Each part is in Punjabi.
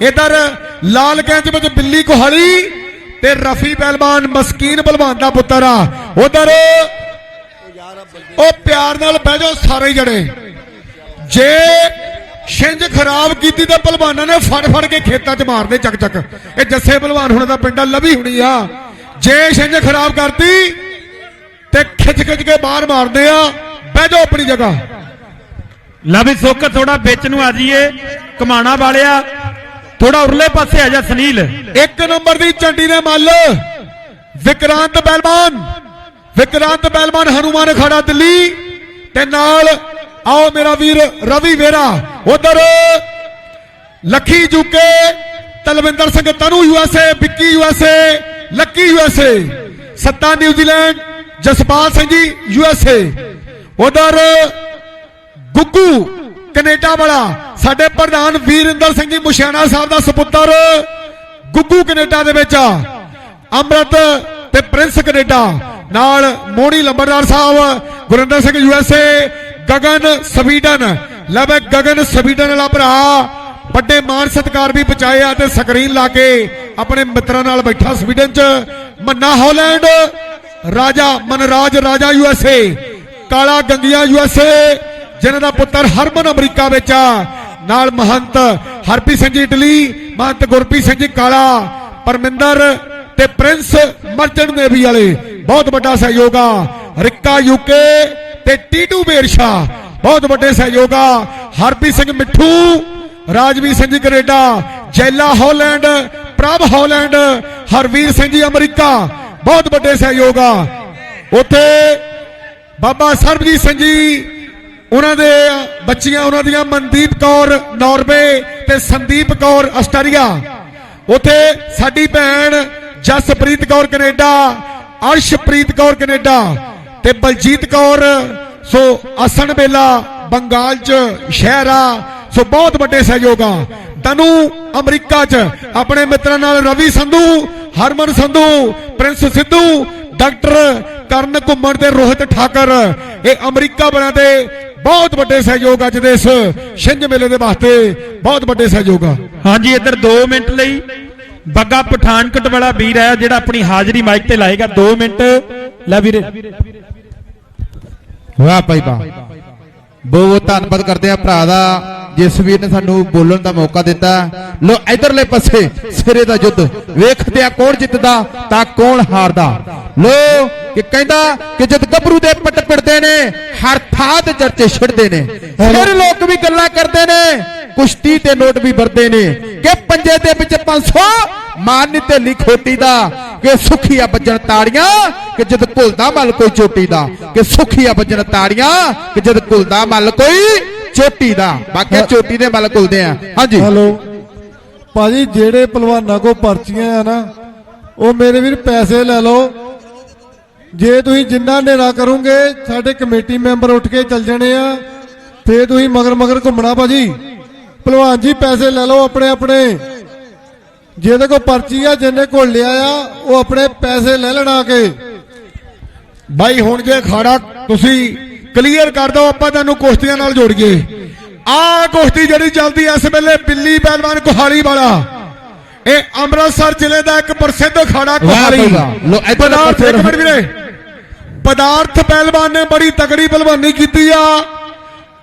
ਇਧਰ ਲਾਲ ਕੈਂਚ ਵਿੱਚ ਬਿੱਲੀ ਕੋਹਲੀ ਤੇ ਰਫੀ ਪਹਿਲਵਾਨ ਮਸਕੀਨ ਪਹਿਲਵਾਨ ਦਾ ਪੁੱਤਰ ਆ। ਉਧਰ ਉਹ ਪਿਆਰ ਨਾਲ ਬਹਿ ਜਾਓ ਸਾਰੇ ਜਣੇ। ਜੇ ਛਿੰਝ ਖਰਾਬ ਕੀਤੀ ਤਾਂ ਪਹਿਲਵਾਨਾਂ ਨੇ ਫੜ ਫੜ ਕੇ ਖੇਤਾਂ 'ਚ ਮਾਰਦੇ ਚੱਕ ਚੱਕ। ਇਹ ਜੱਸੇ ਪਹਿਲਵਾਨ ਹੁਣ ਦਾ ਪਿੰਡਾ ਲਵੀ ਹੁਣੀ ਆ। ਜੇ ਛਿੰਝ ਖਰਾਬ ਕਰਤੀ ਤੇ ਖਿੱਚ ਖਿੱਚ ਕੇ ਬਾਹਰ ਮਾਰਦੇ ਆ, ਬਹਿ ਜਾਓ ਆਪਣੀ ਜਗ੍ਹਾ। ਲਵੀ ਵੀ ਸੁੱਕ ਥੋੜਾ ਵਿੱਚ ਨੂੰ ਆ ਜਾਈਏ। ਕਮਾਣਾ ਵਾਲਿਆ ਥੋੜਾ ਉਰਲੇ ਪਾਸੇ ਆ ਜਾ ਸੁਨੀਲ। ਇੱਕ ਨੰਬਰ ਦੀ ਚੰਡੀ ਦੇ ਮੱਲ। ਵਿਕਰਾਂਤ ਪਹਿਲਵਾਨ ਵਿਕਰਾਂਤ ਪਹਿਲਵਾਨ ਹਨੂਮਾਨ ਖੜਾ ਦਿੱਲੀ। ਤੇ ਨਾਲ, ਆਓ ਮੇਰਾ ਵੀਰ ਰਵੀ ਵੇਰਾ। ਉਧਰ Lakhi ਜੁਕੇ Talwinder Singh Tanu USA Vicky USA Lucky USA Satta New Zealand, Jaspal Singh ji USA ਉਧਰ ਗੁੱਗੂ ਕੈਨੇਡਾ ਵਾਲਾ, ਸਾਡੇ ਪ੍ਰਧਾਨ ਵੀਰਿੰਦਰ ਸਿੰਘ ਜੀ ਮੁਸ਼ਿਆਣਾ ਸਾਹਿਬ ਦਾ ਸੁਪੁੱਤਰ, ਗੁੱਗੂ ਕੈਨੇਡਾ ਦੇ ਵਿੱਚ ਆ। ਤੇ ਪ੍ਰਿੰਸ ਕੈਨੇਡਾ, ਨਾਲ ਮੋਣੀ ਲੰਬਰਦਾਰ ਸਾਹਿਬ, ਗੁਰਿੰਦਰ ਸਿੰਘ ਯੂਐਸਏ ਗਗਨ ਸਵੀਡਨ। ਲੈ ਬਈ, ਗਗਨ ਸਵੀਡਨ ਵਾਲਾ ਭਰਾ, ਵੱਡੇ ਮਾਨ ਸਤਕਾਰ ਵੀ ਬਚਾਏ ਆ ਤੇ ਸਕਰੀਨ ਲਾ ਕੇ ਆਪਣੇ ਮਿੱਤਰਾਂ ਨਾਲ ਬੈਠਾ ਸਵੀਡਨ ਚ। ਮੰਨਾ ਹਾਲੈਂਡ, ਰਾਜਾ ਮਨਰਾਜ, ਰਾਜਾ ਯੂਐਸਏ ਕਾਲਾ ਗੰਗੀਆ ਯੂਐਸਏ ਜਿਨ੍ਹਾਂ ਦਾ ਪੁੱਤਰ ਹਰਮਨ ਅਮਰੀਕਾ ਵਿੱਚ ਆ, ਨਾਲ ਮਹੰਤ ਹਰਪੀ ਸਿੰਘ ਜੀ ਇਟਲੀ, ਮਹੰਤ ਗੁਰਪ੍ਰੀਤ ਸਿੰਘ ਜੀ ਕਾਲਾ, ਪਰਮਿੰਦਰ ਤੇ ਪ੍ਰਿੰਸ ਮਰਚੈਂਟ ਨੇਵੀ ਵਾਲੇ। ਬਹੁਤ ਵੱਡਾ ਸਹਿਯੋਗ ਆ। ਰਿੱਕਾ ਯੂਕੇ ਤੇ ਟੀਟੂ ਬੇਰਸ਼ਾ, ਬਹੁਤ ਵੱਡੇ ਸਹਿਯੋਗ ਆ। Harpreet Singh Mitthu, Rajveer Singh ji Canada Jaila Holland, Prabh Holland, Harveer Singh ji America, ਬਹੁਤ ਵੱਡੇ ਸਹਿਯੋਗ ਆ। ਉੱਥੇ ਬਾਬਾ ਸਰਬਜੀਤ ਸਿੰਘ ਜੀ ਉਹਨਾਂ ਦੇ ਬੱਚੀਆਂ, ਉਹਨਾਂ ਦੀਆਂ ਮਨਦੀਪ ਕੌਰ ਨਾਰਵੇ ਤੇ ਸੰਦੀਪ ਕੌਰ ਆਸਟਰੀਆ ਉਥੇ ਸਾਡੀ ਭੈਣ ਜਸਪ੍ਰੀਤ ਕੌਰ ਕੈਨੇਡਾ, ਅਰਸ਼ਪ੍ਰੀਤ ਕੌਰ ਕੈਨੇਡਾ ਤੇ ਬਲਜੀਤ ਕੌਰ। ਸੋ ਅਸਣ ਬੇਲਾ ਬੰਗਾਲ ਚ ਸ਼ਹਿਰ ਆ। ਸੋ ਬਹੁਤ ਵੱਡੇ ਸਹਿਯੋਗ ਆ। ਤਨੂ ਅਮਰੀਕਾ ਚ ਆਪਣੇ ਮਿੱਤਰਾਂ ਨਾਲ ਰਵੀ ਸੰਧੂ, ਹਰਮਨ ਸੰਧੂ, ਪ੍ਰਿੰਸ ਸਿੱਧੂ, ਡਾਕਟਰ ਕਰਨ ਘੁੰਮਣ ਤੇ ਰੋਹਿਤ ਠਾਕਰ। ਇਹ ਅਮਰੀਕਾ ਵਾਲਿਆਂ ਤੇ ਬਹੁਤ ਵੱਡੇ ਸਹਿਯੋਗ ਅੱਜ ਦੇ ਇਸ ਛਿੰਝ ਮੇਲੇ ਦੇ ਵਾਸਤੇ। ਬਹੁਤ ਵੱਡੇ ਸਹਿਯੋਗ ਆ। ਹਾਂਜੀ ਇੱਧਰ 2 ਮਿੰਟ ਲਈ ਬੱਗਾ ਪਠਾਨਕੋਟ ਵਾਲਾ ਵੀਰ ਹੈ ਜਿਹੜਾ ਆਪਣੀ ਹਾਜ਼ਰੀ ਮਾਈਕ ਤੇ ਲਾਏਗਾ। 2 ਮਿੰਟ। ਲੈ ਵੀਰੇ। ਵਾਹ ਭਾਈ ਵਾਹ। ਬਹੁਤ ਬਹੁਤ ਧੰਨਵਾਦ ਕਰਦੇ ਆ ਭਰਾ ਦਾ ਜਿਸ ਵੀਰ ਨੇ ਸਾਨੂੰ ਬੋਲਣ ਦਾ ਮੌਕਾ ਦਿੱਤਾ। ਲੋ ਇਧਰਲੇ ਪਾਸੇ ਸਿਰੇ ਦਾ ਯੁੱਧ। ਵੇਖਦੇ ਆ ਕੌਣ ਜਿੱਤਦਾ ਤਾਂ ਕੌਣ ਹਾਰਦਾ। ਲੋ ਕਿ ਕਹਿੰਦਾ ਕਿ ਜਦ ਗੱਭਰੂ ਦੇ ਪੱਟ ਪਿੜਦੇ ਨੇ ਹਰ ਥਾਂ ਤੇ ਚਰਚੇ ਛਿੜਦੇ ਨੇ। ਫਿਰ ਲੋਕ ਵੀ ਗੱਲਾਂ ਕਰਦੇ ਨੇ ਕੁਸ਼ਤੀ ਤੇ ਨੋਟ ਵੀ ਵਰਦੇ ਨੇ ਕਿ ਪੰਜੇ ਦੇ ਵਿੱਚ 500 ਮਾਨ ਤੇ ਲਿਖੋਟੀ ਦਾ ਕਿ ਸੁਖੀਆ ਵੱਜਣ ਤਾੜੀਆਂ ਕਿ ਜਦ ਘੁਲਦਾ ਮਲ ਕੋਈ ਚੋਟੀ ਦਾ ਕਿ ਸੁਖੀਆ ਵੱਜਣ ਤਾੜੀਆਂ ਕਿ ਜਦ ਘੁਲਦਾ ਮਲ ਕੋਈ ਚੋਟੀ ਦਾ। ਬਾਕੀ ਚੋਟੀ ਦੇ ਮਲ ਘੁਲਦੇ ਆ। ਹਾਂਜੀ। ਹੈਲੋ। ਭਾਜੀ ਜਿਹੜੇ ਪਹਿਲਵਾਨਾਂ ਕੋ ਪਰਚੀਆਂ ਆ ਨਾ ਉਹ ਮੇਰੇ ਵੀਰ ਪੈਸੇ ਲੈ ਲਓ। ਜੇ ਤੁਸੀਂ ਜਿੰਨਾ ਹਨੇਰਾ ਕਰੋਗੇ ਸਾਡੇ ਕਮੇਟੀ ਮੈਂਬਰ ਉੱਠ ਕੇ ਚੱਲ ਜਾਣੇ ਆ। ਫੇਰ ਤੁਸੀਂ ਮਗਰ ਮਗਰ ਘੁੰਮਣਾ ਭਾਜੀ। ਪਹਿਲਵਾਨ ਜੀ ਪੈਸੇ ਲੈ ਲਓ ਆਪਣੇ ਆਪਣੇ। ਜਿਹਦੇ ਕੋ ਪਰਚੀ ਆ ਜਿੰਨੇ ਕੋਲ ਲਿਆ ਆ ਉਹ ਆਪਣੇ ਪੈਸੇ ਲੈ ਲੈਣਾ ਕੇ। ਬਾਈ ਹੁਣ ਜੇ ਖਾੜਾ ਤੁਸੀਂ ਕਲੀਅਰ ਕਰ ਦਿਓ ਆਪਾਂ ਤੁਹਾਨੂੰ ਕੁਸ਼ਤੀਆਂ ਨਾਲ ਜੋੜੀਏ। ਆਹ ਕੁਸ਼ਤੀ ਜਿਹੜੀ ਚੱਲਦੀ ਐ ਇਸ ਵੇਲੇ ਬਿੱਲੀ ਪਹਿਲਵਾਨ ਕੁਹਾੜੀ ਵਾਲਾ। ਇਹ ਅੰਮ੍ਰਿਤਸਰ ਜ਼ਿਲ੍ਹੇ ਦਾ ਇੱਕ ਪ੍ਰਸਿੱਧ ਖਾੜਾ ਪਦਾਰਥ ਪਾਸੇ ਇੱਕ ਮਿੰਟ ਵੀਰੇ। ਪਦਾਰਥ ਪਹਿਲਵਾਨ ਨੇ ਬੜੀ ਤਕੜੀ ਪਹਿਲਵਾਨੀ ਕੀਤੀ ਆ।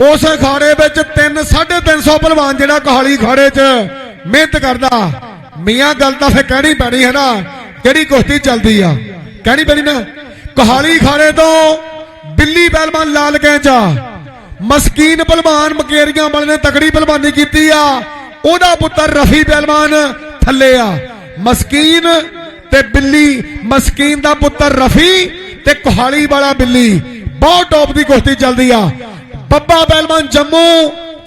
ਉਸ ਅਖਾੜੇ ਵਿੱਚ 3 350 ਪਹਿਲਵਾਨ ਜਿਹੜਾ ਕਹਾਲੀ ਖਾੜੇ 'ਚ ਮਿਹਨਤ ਕਰਦਾ। ਮੀਆਂ ਗੱਲ ਤਾਂ ਫੇ ਕਹਿਣੀ ਪੈਣੀ ਹੈ ਨਾ, ਕਿਹੜੀ ਕੁਸ਼ਤੀ ਚੱਲਦੀ ਆ? ਕਹਿਣੀ ਪੈਣੀ ਨਾ। ਕੁਹਾੜੀ ਖਾੜੇ ਤੋਂ ਬਿੱਲੀ ਪਹਿਲਵਾਨ ਲਾਲ ਕੈਂਚਾ ਮਸਕੀਨ ਪਹਿਲਵਾਨ ਮਕੇਰੀਆਂ ਵਾਲੇ ਨੇ ਤਕੜੀ ਪਹਿਲਵਾਨੀ ਕੀਤੀ ਆ। ਉਹਦਾ ਪੁੱਤਰ ਰਫੀ ਪਹਿਲਵਾਨ ਥੱਲੇ ਆ। ਮਸਕੀਨ ਤੇ ਬਿੱਲੀ, ਮਸਕੀਨ ਦਾ ਪੁੱਤਰ ਰਫੀ ਤੇ ਕੁਹਾਲੀ ਵਾਲਾ ਬਿੱਲੀ ਬਹੁਤ ਟੌਪ ਦੀ ਕੁਸ਼ਤੀ ਚੱਲਦੀ ਆ। ਬੱਬਾ ਪਹਿਲਵਾਨ ਜੰਮੂ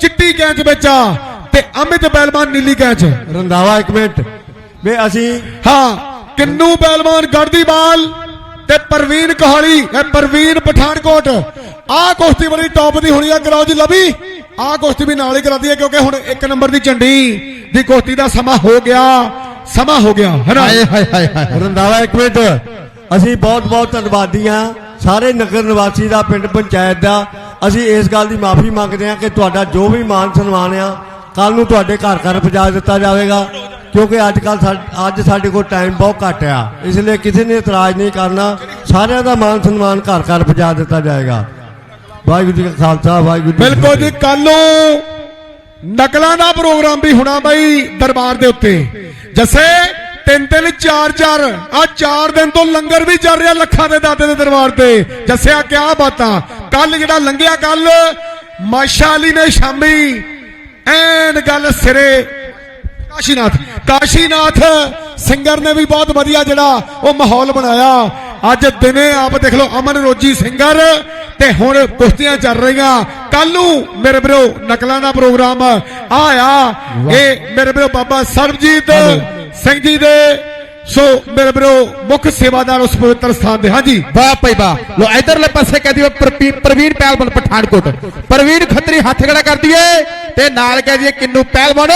ਚਿੱਟੀ ਕੈਂਚ ਵਿੱਚ ਆ ਤੇ ਅਮਿਤ ਪਹਿਲਵਾਨ ਨੀਲੀ ਕੈਂਚ। ਰੰਦਾਵਾ ਇੱਕ ਮਿੰਟ। ਵੇ ਅਸੀਂ ਹਾਂ ਕਿੰਨੂ ਪਹਿਲਵਾਨ ਗੜਦੀਵਾਲ ਤੇ ਪ੍ਰਵੀਨ ਕੋਹਲੀ ਇਹ ਪ੍ਰਵੀਨ ਪਠਾਨਕੋਟ। ਆਹ ਕੁਸ਼ਤੀ ਬੜੀ ਟੌਪ ਦੀ ਹੋਣੀ ਆ ਕਰਾਓ ਜੀ ਲਵੀ। ਆਹ ਕੁਸ਼ਤੀ ਵੀ ਨਾਲ ਹੀ ਕਰਾਦੀ ਹੈ ਕਿਉਂਕਿ ਹੁਣ ਇੱਕ ਨੰਬਰ ਦੀ ਝੰਡੀ ਦੀ ਕੁਸ਼ਤੀ ਦਾ ਸਮਾਂ ਹੋ ਗਿਆ ਸਮਾਂ ਹੋ ਗਿਆ ਹੈ ਨਾ? ਹਾਏ ਹਾਏ ਹਾਏ ਹਾਏ। ਰੰਦਾਵਾ ਇੱਕ ਮਿੰਟ। ਅਸੀਂ ਬਹੁਤ ਬਹੁਤ ਧੰਨਵਾਦੀ ਹਾਂ। ਸਾਰੇ ਨਗਰ ਨਿਵਾਸੀ ਦਾ ਪਿੰਡ ਪੰਚਾਇਤ ਦਾ। ਅਸੀਂ ਇਸ ਗੱਲ ਦੀ ਮਾਫੀ ਮੰਗਦੇ ਹਾਂ ਕਿ ਤੁਹਾਡਾ ਜੋ ਵੀ ਮਾਨ ਸਨਮਾਨ ਆ ਕੱਲ ਨੂੰ ਤੁਹਾਡੇ ਘਰ ਘਰ ਪਹੁੰਚਾ ਦਿੱਤਾ ਜਾਵੇਗਾ। ਕਿਉਂਕਿ ਅੱਜ ਕੱਲ ਅੱਜ ਸਾਡੇ ਕੋਲ ਟਾਈਮ ਬਹੁਤ ਘੱਟ ਆ। ਇਸ ਲਈ ਕਿਸੇ ਨੇ ਇਤਰਾਜ਼ ਨਹੀਂ ਕਰਨਾ। ਸਾਰਿਆਂ ਦਾ ਮਾਨ ਸਨਮਾਨ ਘਰ ਘਰ ਪਹੁੰਚਾ ਦਿੱਤਾ ਜਾਏਗਾ ਵਾਹਿਗੁਰੂ ਜੀ ਕਾ ਖਾਲਸਾ ਵਾਹਿਗੁਰੂ ਬਿਲਕੁਲ ਜੀ। ਕੱਲ ਨੂੰ ਨਕਲਾਂ ਦਾ ਪ੍ਰੋਗਰਾਮ ਵੀ ਹੋਣਾ ਬਾਈ ਦਰਬਾਰ ਦੇ ਉੱਤੇ। ਜੱਸੇ ਤਿੰਨ ਤਿੰਨ ਚਾਰ ਚਾਰ। ਆ ਚਾਰ ਦਿਨ ਤੋਂ ਲੰਗਰ ਵੀ ਚੱਲ ਰਿਹਾ ਲੱਖਾਂ ਦੇ ਦਾਤੇ ਦੇ ਦਰਬਾਰ ਤੇ। ਜੱਸਿਆ ਕਿਆ ਬਾਤਾਂ। ਕੱਲ ਜਿਹੜਾ ਲੰਘਿਆ ਕੱਲ ਮਾਸ਼ਾ ਅਲੀ ਨੇ ਸ਼ਾਮੀ ਐਨ ਗੱਲ ਸਿਰੇ। ਕਾਸ਼ੀਨਾਥ ਕਾਸ਼ੀਨਾਥ ਸਿੰਗਰ ਨੇ ਵੀ ਬਹੁਤ ਵਧੀਆ ਜਿਹੜਾ ਉਹ ਮਾਹੌਲ ਬਣਾਇਆ। ਅੱਜ ਦਿਨੇ ਆਪ ਦੇਖ ਲਓ ਅਮਨ ਰੋਜੀ ਸਿੰਗਰ ਤੇ ਹੁਣ ਕੁਸ਼ਤੀਆਂ ਚੱਲ ਰਹੀਆਂ। ਕੱਲ ਨੂੰ ਮੇਰੇ ਵੀਰੋ ਨਕਲਾਂ ਦਾ ਪ੍ਰੋਗਰਾਮ ਆਇਆ। ਇਹ ਮੇਰੇ ਵੀਰੋ ਬਾਬਾ ਸਰਬਜੀਤ ਸਿੰਘ ਜੀ ਦੇ। ਸੋ ਮੇਰੇ ਵੀਰੋ, ਮੁੱਖ ਸੇਵਾਦਾਰ ਉਸ ਪਵਿੱਤਰ ਸਥਾਨ ਦੇ। ਹਾਂਜੀ। ਵਾਹ ਭਾਈ ਵਾਹ। ਲੋ ਇਧਰਲੇ ਪਾਸੇ ਕਹਦੀ ਪ੍ਰਵੀਨ ਪਹਿਲਵਾਨ, ਪਠਾਨਕੋਟ। ਪ੍ਰਵੀਨ ਖੱਤਰੀ ਹੱਥ ਖੜਾ ਕਰ ਦਈਏ ਤੇ ਨਾਲ ਕਹਿ ਦਈਏ ਕਿੰਨੂ ਪਹਿਲਵਾਨ,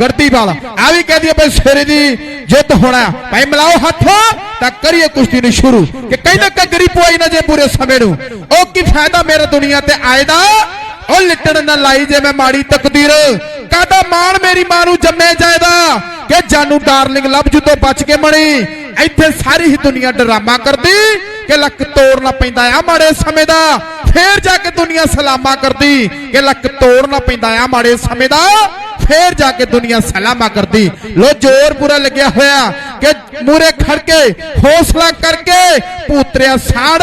ਗਰਦੀ ਵਾਲਾ। ਆ ਵੀ ਕਹਿ ਦਈਏ ਭਾਈ ਸਵੇਰੇ ਦੀ ਜਿੱਤ ਹੋਣਾ। ਭਾਈ ਮਿਲਾਓ ਹੱਥ, ਤਾਂ ਕਰੀਏ ਕੁਸ਼ਤੀ ਨੂੰ ਸ਼ੁਰੂ। ਕਿ ਕਹਿੰਦਾ ਕੱਗਰੀ ਪਵਾਈ ਨਾ ਜੇ ਪੂਰੇ ਸਮੇਂ ਨੂੰ। ਉਹ ਕੀ ਫਾਇਦਾ ਮੇਰੇ ਦੁਨੀਆ ਤੇ ਆਏ ਦਾ? ਉਹ ਲਿਟਣ ਨਾ ਲਾਈ ਜੇ ਮੈਂ ਮਾੜੀ ਤਕਦੀਰ। ਕਾਦਾ ਮਾਣ ਮੇਰੀ ਮਾਂ ਨੂੰ ਜੰਮੇ ਜਾਇਦਾ ਕਿ ਜਾਨੂ ਡਾਰਲਿੰਗ ਲਵ ਜੂ ਤੋਂ ਬਚ ਕੇ ਮਣੀ ਇੱਥੇ ਸਾਰੀ ਹੀ ਦੁਨੀਆ ਡਰਾਮਾ ਕਰਦੀ ਕਿ ਲੱਕ ਤੋੜਨਾ ਪੈਂਦਾ ਆ ਮਾੜੇ ਸਮੇਂ ਦਾ। ਫੇਰ ਜਾ ਕੇ ਦੁਨੀਆ ਸਲਾਮਾ ਕਰਦੀ ਕਿ ਲੱਕ ਤੋੜਨਾ ਪੈਂਦਾ ਆ ਮਾੜੇ ਸਮੇਂ ਦਾ। ਫੇਰ ਜਾ ਕੇ ਦੁਨੀਆ ਸਲਾਮਾ ਕਰਦੀ। ਲੋ ਜ਼ੋਰ ਪੂਰਾ ਲੱਗਿਆ ਹੋਇਆ ਕਿ ਮੂਰੇ ਖੜ ਕੇ ਹੌਸਲਾ ਕਰਕੇ ਪੂਤਰਿਆ ਸਾੜ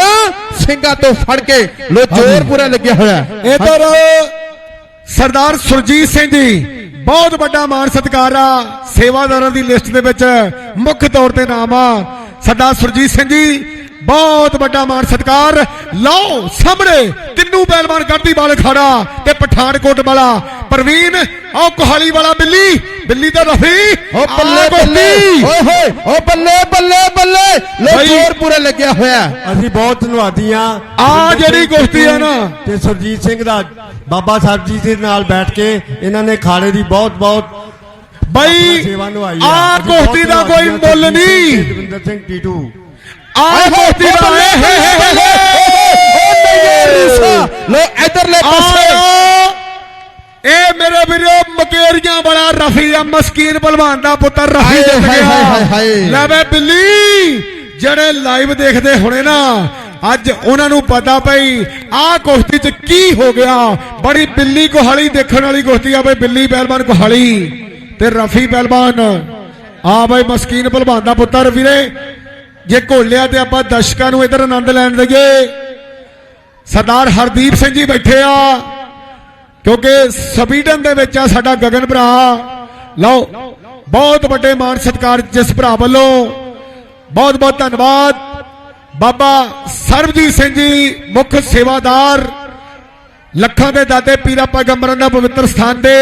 ਸਿੰਘਾਂ ਤੋਂ ਫੜ ਕੇ। ਲੋ ਜ਼ੋਰ ਪੂਰਾ ਲੱਗਿਆ ਹੋਇਆ। ਇਧਰ ਸਰਦਾਰ ਸੁਰਜੀਤ ਸਿੰਘ ਜੀ ਬਹੁਤ ਵੱਡਾ ਮਾਣ ਸਤਿਕਾਰ ਆ। ਸੇਵਾਦਾਰਾਂ ਦੀ ਲਿਸਟ ਦੇ ਵਿੱਚ ਮੁੱਖ ਤੌਰ ਤੇ ਨਾਮ ਆ। ਸਰਦਾਰ ਸੁਰਜੀਤ ਸਿੰਘ ਜੀ ਬਹੁਤ ਵੱਡਾ ਮਾਣ ਸਤਿਕਾਰ। ਲਓ ਸਾਹਮਣੇ ਤਿੰਨੂ ਪਹਿਲਵਾਨ ਗੜਦੀ ਵਾਲ ਖੜਾ ਤੇ ਪਠਾਨਕੋਟ ਵਾਲਾ ਪ੍ਰਵੀਨ ਉਹ ਕੋਹਾਲੀ ਵਾਲਾ ਬਿੱਲੀ। ਬਿੱਲੀ ਦਾ ਰਫੀ ਓ ਬੱਲੇ ਬੱਲੇ ਓਏ ਹੋਏ ਓ ਬੱਲੇ ਬੱਲੇ ਬੱਲੇ। ਲੋ ਜ਼ੋਰ ਪੂਰਾ ਲੱਗਿਆ ਹੋਇਆ। ਅਸੀਂ ਬਹੁਤ ਧੰਨਵਾਦੀ ਆ ਆਹ ਜਿਹੜੀ ਕੁਸ਼ਤੀ ਆ ਨਾ। ਤੇ ਸੁਰਜੀਤ ਸਿੰਘ ਦਾ ਬਾਬਾ ਸਾਹਿਬ ਜੀ ਦੇ ਨਾਲ ਬੈਠ ਕੇ ਇਹਨਾਂ ਨੇ ਖਾੜੇ ਦੀ ਬਹੁਤ ਬਹੁਤ ਬਈ ਆ। ਕੁਸ਼ਤੀ ਦਾ ਕੋਈ ਮੁੱਲ ਨਹੀਂ। ਦਵਿੰਦਰ ਸਿੰਘ ਟੀਟੂ। ਆ ਕੁਸ਼ਤੀ ਦਾ। ਲੋ ਇਧਰਲੇ ਪਾਸੇ। ਇਹ ਮੇਰੇ ਵੀਰੋ ਮਕੇਰੀਆਂ ਵਾਲਾ ਰਫੀ ਆ ਮਸਕੀਨ ਭਲਵਾਨ ਦਾ ਪੁੱਤਰ ਰਫੀ ਜਿੱਤ ਗਿਆ। ਲੈ ਵੇ ਬਿੱਲੀ ਜਿਹੜੇ ਲਾਈਵ ਦੇਖਦੇ ਹੋਣੇ ਨਾ ਅੱਜ ਉਹਨਾਂ ਨੂੰ ਪਤਾ ਪਈ, ਆਹ ਕੁਸ਼ਤੀ 'ਚ ਕੀ ਹੋ ਗਿਆ? ਬੜੀ ਬਿੱਲੀ ਕੋਹਾਲੀ ਦੇਖਣ ਵਾਲੀ ਕੁਸ਼ਤੀ ਆ ਬਈ, ਬਿੱਲੀ ਪਹਿਲਵਾਨ ਕੋਹਾਲੀ ਤੇ ਰਫੀ ਪਹਿਲਵਾਨ। ਆ ਬਈ ਮਸਕੀਨ ਭਲਵਾਨ ਦਾ ਪੁੱਤਰ ਵੀਰੇ, ਜੇ ਘੋਲਿਆ ਤੇ ਆਪਾਂ ਦਰਸ਼ਕਾਂ ਨੂੰ ਇਧਰ ਆਨੰਦ ਲੈਣ ਦਈਏ। ਸਰਦਾਰ ਹਰਦੀਪ ਸਿੰਘ ਜੀ ਬੈਠੇ ਆ, ਕਿਉਂਕਿ ਸਵੀਡਨ ਦੇ ਵਿੱਚ ਆ ਸਾਡਾ ਗਗਨ ਭਰਾ। ਲਓ, ਬਹੁਤ ਵੱਡੇ ਮਾਣ ਸਤਿਕਾਰ ਜਿਸ ਭਰਾ ਵੱਲੋਂ। ਬਹੁਤ ਬਹੁਤ ਧੰਨਵਾਦ। ਬਾਬਾ ਸਰਬਜੀਤ ਸਿੰਘ ਜੀ ਮੁੱਖ ਸੇਵਾਦਾਰ, ਲੱਖਾਂ ਦੇ ਦਾਦੇ ਪੀਰਾ ਪੈਗੰਬਰਾਂ ਦਾ ਪਵਿੱਤਰ ਸਥਾਨ ਦੇ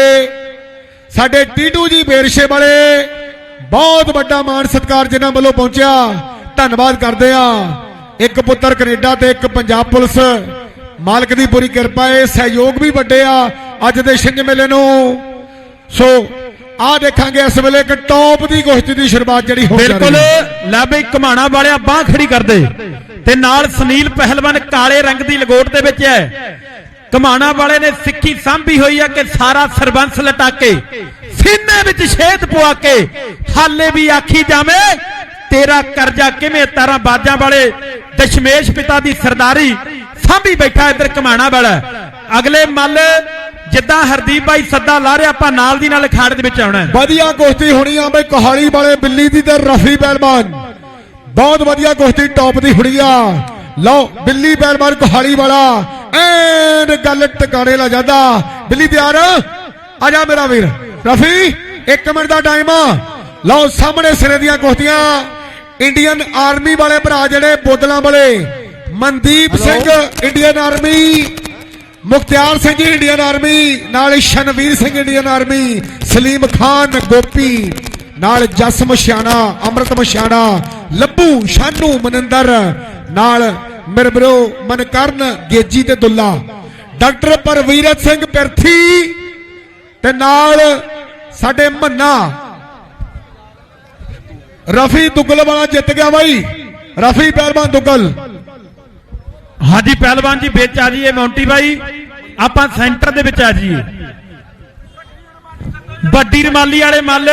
ਸਾਡੇ ਟੀਟੂ ਜੀ ਬੇਰਸ਼ੇ ਵਾਲੇ, ਬਹੁਤ ਵੱਡਾ ਮਾਣ ਸਤਿਕਾਰ ਜਿਨ੍ਹਾਂ ਵੱਲੋਂ ਪਹੁੰਚਿਆ। ਧੰਨਵਾਦ ਕਰਦੇ ਆ ਇੱਕ ਪੁੱਤਰ ਕੈਨੇਡਾ ਤੇ ਇੱਕ ਪੰਜਾਬ ਪੁਲਿਸ। ਮਾਲਕ ਦੀ ਪੂਰੀ ਕਿਰਪਾ ਹੈ, ਸਹਿਯੋਗ ਵੀ ਵੱਡੇ ਆ ਅੱਜ ਦੇ ਛਿੰਝ ਮੇਲੇ ਨੂੰ। ਸੋ ਆ ਦੇਖਾਂਗੇ ਇਸ ਵੇਲੇ ਇੱਕ ਟੌਪ ਦੀ ਕੁਸ਼ਤੀ ਦੀ ਸ਼ੁਰੂਆਤ ਜਿਹੜੀ ਹੋ ਬਿਲਕੁਲ ਹੈ। ਲੈ ਬਈ ਕਮਾਣਾ ਵਾਲਿਆ ਬਾਹ ਖੜੀ ਕਰਦੇ। ਤੇ ਨਾਲ ਸੁਨੀਲ ਪਹਿਲਵਾਨ ਕਾਲੇ ਰੰਗ ਦੀ ਲਗੋਟ ਦੇ ਵਿੱਚ ਹੈ। ਕਮਾਣਾ ਵਾਲੇ ਨੇ ਸਿੱਖੀ ਸਾਂਭੀ ਹੋਈ ਹੈ ਕਿ ਸਾਰਾ ਸਰਬੰਸ ਲਟਾ ਕੇ ਸੀਨੇ ਵਿੱਚ ਛੇਦ ਪਵਾ ਕੇ, ਹਾਲੇ ਵੀ ਆਖੀ ਜਾਵੇ, ਤੇਰਾ ਕਰਜ਼ਾ ਕਿਵੇਂ ਤਾਰਾ ਬਾਜਾਂ ਵਾਲੇ ਦਸ਼ਮੇਸ਼ ਪਿਤਾ ਦੀ ਸਰਦਾਰੀ ਸਾਂਭੀ ਬੈਠਾ ਇੱਧਰ ਕਮਾਣਾ ਵਾਲਾ। ਅਗਲੇ ਮੱਲ ਜਿੱਦਾਂ ਹਰਦੀਪ ਭਾਈ ਸੱਦਾ ਲਾ ਰਿਹਾ ਆਪਾਂ ਨਾਲ ਦੀ ਨਾਲ ਅਖਾੜੇ ਦੇ ਵਿੱਚ ਆਉਣਾ ਹੈ। ਵਧੀਆ ਕੁਸ਼ਤੀ ਹੋਣੀ ਆ ਬਈ ਕੋਹਾਲੀ ਵਾਲੇ ਬਿੱਲੀ ਦੀ ਤੇ ਰਫੀ ਪਹਿਲਵਾਨ। ਬਹੁਤ ਵਧੀਆ ਕੁਸ਼ਤੀ ਟੌਪ ਦੀ ਹੋਣੀ ਆ। ਲਓ ਬਿੱਲੀ ਪਹਿਲਵਾਨ ਕੋਹਾਲੀ ਵਾਲਾ। ਐਨ ਗੱਲ ਟਿਕਾਣੇ ਲਾ ਜਾਂਦਾ। ਬਿੱਲੀ ਤਿਆਰ? ਆ ਜਾ ਮੇਰਾ ਵੀਰ। ਰਫੀ 1 ਮਿੰਟ ਦਾ ਟਾਈਮ ਆ। ਲਓ ਸਾਹਮਣੇ ਸਿਰੇ ਦੀਆਂ ਕੁਸ਼ਤੀਆਂ। ਇੰਡੀਅਨ ਆਰਮੀ ਵਾਲੇ ਭਰਾ ਜਿਹੜੇ ਬੋਦਲਾਂ ਵਾਲੇ Mandeep Singh Indian army. Mukhtiar Singh ji Indian army ਨਾਲ ਸ਼ਨਵੀਰ ਸਿੰਘ ਇੰਡੀਅਨ ਆਰਮੀ ਸਲੀਮ ਖਾਨ, ਗੋਪੀ, ਨਾਲ ਜਸ ਮਸ਼ਿਆਣਾ ਅੰਮ੍ਰਿਤ ਮਸ਼ਿਆਣਾ ਲੱਭੂ, ਸ਼ਾਨੂ, ਮਨਿੰਦਰ, ਨਾਲ ਮੇਰੇ ਮਨਕਰਨ, ਗੇਜੀ ਤੇ ਦੁੱਲਾ, ਡਾਕਟਰ ਪਰਵੀਰਤ ਸਿੰਘ ਪਿਰਥੀ ਤੇ ਨਾਲ ਸਾਡੇ ਮੰਨਾ, ਰਫੀ ਦੁੱਗਲ ਵਾਲਾ ਜਿੱਤ ਗਿਆ ਬਾਈ, ਰਫੀ ਪਹਿਲਵਾਨ ਦੁੱਗਲ। ਹਾਂਜੀ ਪਹਿਲਵਾਨ ਜੀ ਵਿੱਚ ਆ ਜਾਈਏ ਮੌਂਟੀ ਬਾਈ ਆਪਾਂ ਸੈਂਟਰ ਦੇ ਵਿੱਚ ਆ ਜਾਈਏ ਵੱਡੀ ਰਮਾਲੀ ਵਾਲੇ ਮੱਲ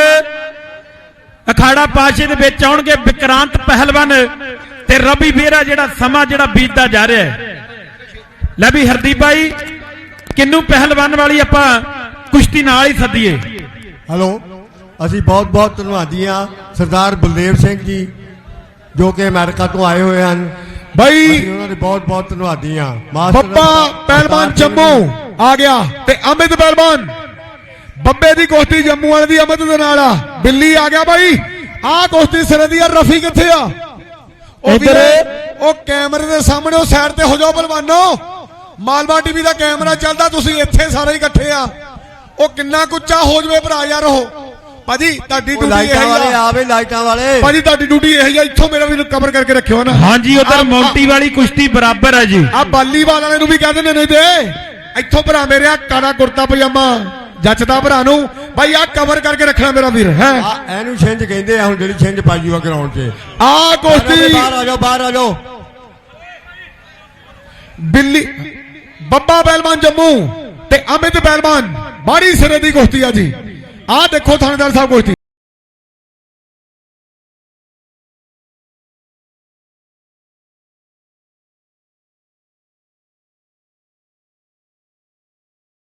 ਅਖਾੜਾ ਪਾਸ਼ੇ ਦੇ ਵਿੱਚ ਆਉਣਗੇ ਵਿਕਰਾਂਤ ਪਹਿਲਵਾਨ ਤੇ ਰਵੀ ਵੇਰਾ ਜਿਹੜਾ ਸਮਾਂ ਜਿਹੜਾ ਬੀਤਦਾ ਜਾ ਰਿਹਾ ਹੈ ਲੈ ਵੀ ਹਰਦੀਪ ਬਾਈ ਕਿੰਨੂ ਪਹਿਲਵਾਨ ਵਾਲੀ ਆਪਾਂ ਕੁਸ਼ਤੀ ਨਾਲ ਹੀ ਸੱਦੀਏ ਹੈਲੋ ਅਸੀਂ ਬਹੁਤ ਬਹੁਤ ਧੰਨਵਾਦੀ ਹਾਂ ਸਰਦਾਰ ਬਲਦੇਵ ਸਿੰਘ ਜੀ ਜੋ ਕਿ ਅਮਰੀਕਾ ਤੋਂ ਆਏ ਹੋਏ ਹਨ ਬਾਈ ਉਹਨਾਂ ਦੇ ਬਹੁਤ ਬਹੁਤ ਧੰਨਵਾਦੀ ਮਾਸਟਰ ਬੱਬਾ ਪਹਿਲਵਾਨ ਜੰਮੂ ਆ ਗਿਆ ਤੇ ਅਮਿਤ ਪਹਿਲਵਾਨ। ਬੰਬੇ ਦੀ ਕੁਸ਼ਤੀ ਜੰਮੂ ਵਾਲੇ ਦੀ ਅਮਿਤ ਦੇ ਨਾਲ ਆ। ਦਿੱਲੀ ਆ ਗਿਆ ਬਾਈ। ਆਹ ਕੁਸ਼ਤੀ ਸਿਰੇ ਦੀ ਆ ਰਫੀ ਕਿੱਥੇ ਆ? ਉਹ ਇੱਧਰ। ਵੀਰੇ ਉਹ ਕੈਮਰੇ ਦੇ ਸਾਹਮਣੇ ਉਹ ਸਾਈਡ ਤੇ ਹੋ ਜਾਓ ਪਹਿਲਵਾਨੋ। ਮਾਲਵਾ ਟੀਵੀ ਦਾ ਕੈਮਰਾ ਚੱਲਦਾ ਤੁਸੀਂ ਇੱਥੇ ਸਾਰੇ ਇਕੱਠੇ ਆ। ਉਹ ਕਿੰਨਾ ਕੁੱਚਾ ਹੋ ਜਵੇ ਭਰਾ ਯਾਰ ਉਹ। ਭਾਜੀ ਤੁਹਾਡੀ ਡਿਊਟੀ ਲਾਈਟਾਂ ਇਹ ਵਾਲੇ ਹੀ ਆ ਆਵੇ ਲਾਈਟਾਂ ਵਾਲੇ। ਭਾਜੀ ਤੁਹਾਡੀ ਡਿਊਟੀ ਇਹ ਹੀ ਆ ਇੱਥੋਂ ਮੇਰਾ ਵੀ ਕਵਰ ਕਰਕੇ ਰੱਖਿਓ ਨਾ। ਹਾਂਜੀ ਉਧਰ ਮੌਂਟੀ ਵਾਲੀ ਕੁਸ਼ਤੀ ਬਰਾਬਰ ਹੈ ਜੀ। ਆ ਬਾਲੀਵਾਲ ਵਾਲੇ ਨੂੰ ਵੀ ਕਹਿ ਦਿੰਦੇ ਨਹੀਂ ਤੇ। ਇੱਥੋਂ ਭਰਾ ਮੇਰੇ ਆ ਕਾਲਾ ਕੁੜਤਾ ਪਜਾਮਾ। ਜੱਚਦਾ ਭਰਾ ਨੂੰ। ਭਾਈ ਆ ਕਵਰ ਕਰਕੇ ਰੱਖਣਾ ਮੇਰਾ ਵੀਰ ਹੈ? ਆ ਇਹਨੂੰ ਛਿੰਝ ਕਹਿੰਦੇ ਆ ਹੁਣ ਜਿਹੜੀ ਛਿੰਝ ਪਾਈ ਹੋਆ ਗਰਾਊਂਡ 'ਚ। ਆ ਕੁਸ਼ਤੀ। ਬਾਹਰ ਆ ਜਾਓ ਬਾਹਰ ਆ ਜਾਓ ਦਿੱਲੀ ਬੱਬਾ ਪਹਿਲਵਾਨ ਜੰਮੂ ਤੇ ਅਮਿਤ ਪਹਿਲਵਾਨ ਬਾੜੀ ਸਿਰੇ ਦੀ ਕੁਸ਼ਤੀ ਆ ਜੀ। ਆਹ ਦੇਖੋ ਥਾਣੇਦਾਰ ਸਾਹਿਬ ਕੁਸ਼ਤੀ